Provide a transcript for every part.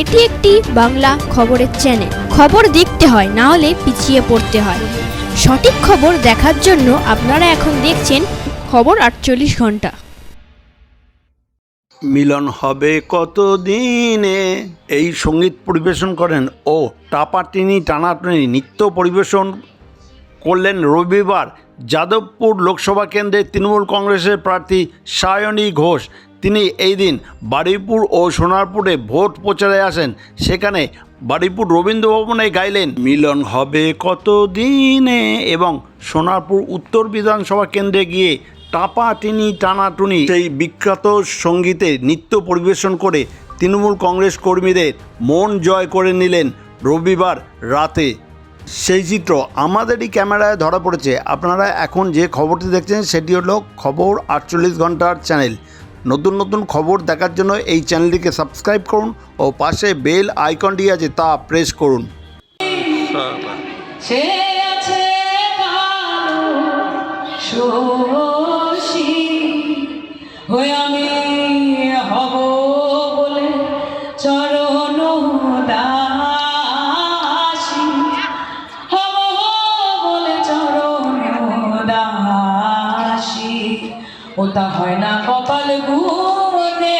এটি একটি বাংলা খবরের চ্যানেল খবর দেখতে হয়, না হলে পিছিয়ে পড়তে হয়। সঠিক খবর দেখার জন্য আপনারা এখন দেখছেন খবর আটচল্লিশ ঘণ্টা। মিলন হবে কত দিনে এই সংগীত পরিবেশন করেন, ও টাপাটিনি, টানাটানি নৃত্য পরিবেশন করলেন রবিবার যাদবপুর লোকসভা কেন্দ্রের তৃণমূল কংগ্রেসের প্রার্থী সায়নী ঘোষ। তিনি এই দিন বারুইপুর ও সোনারপুরে ভোট প্রচারে আসেন। সেখানে বারুইপুর রবীন্দ্র ভবনে গাইলেন, মিলন হবে কত দিনে এবং সোনারপুর উত্তর বিধানসভা কেন্দ্রে গিয়ে টাপা টিনি টানাটুনি সেই বিখ্যাত সঙ্গীতে নৃত্য পরিবেশন করে তৃণমূল কংগ্রেস কর্মীদের মন জয় করে নিলেন রবিবার রাতে। সেই চিত্র আমাদেরই ক্যামেরায় ধরা পড়েছে। আপনারা এখন যে খবরটি দেখছেন, সেটি হলো খবর আটচল্লিশ ঘণ্টার চ্যানেল। নতুন নতুন খবর দেখার জন্য এই চ্যানেলটিকে সাবস্ক্রাইব করুন ও পাশে বেল আইকনটি আছে তা প্রেস করুন। হয়ে আমি ওটা হয় না কপাল ওটা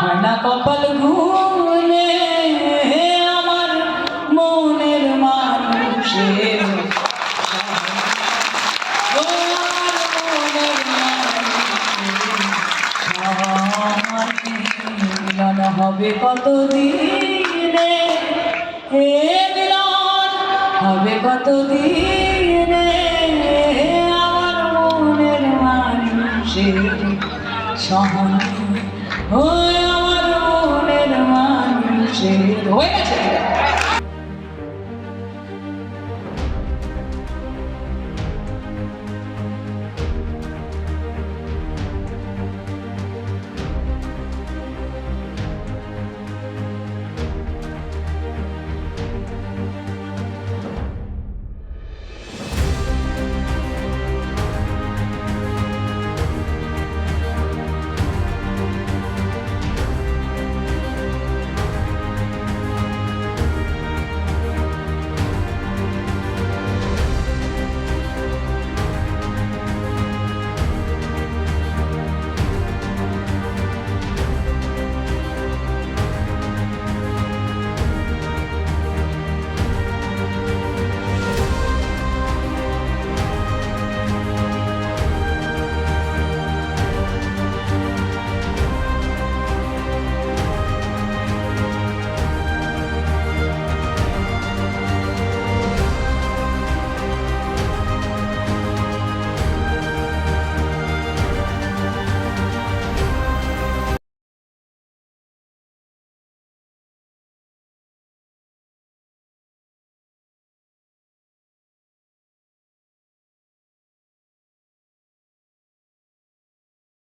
হয় না কপাল গুনে আমার মনের মানুষের হবে কত দিনে হে মিলন হবে কত মানুষের সহন ওই আমার মনের মানুষের হয়ে গেছে?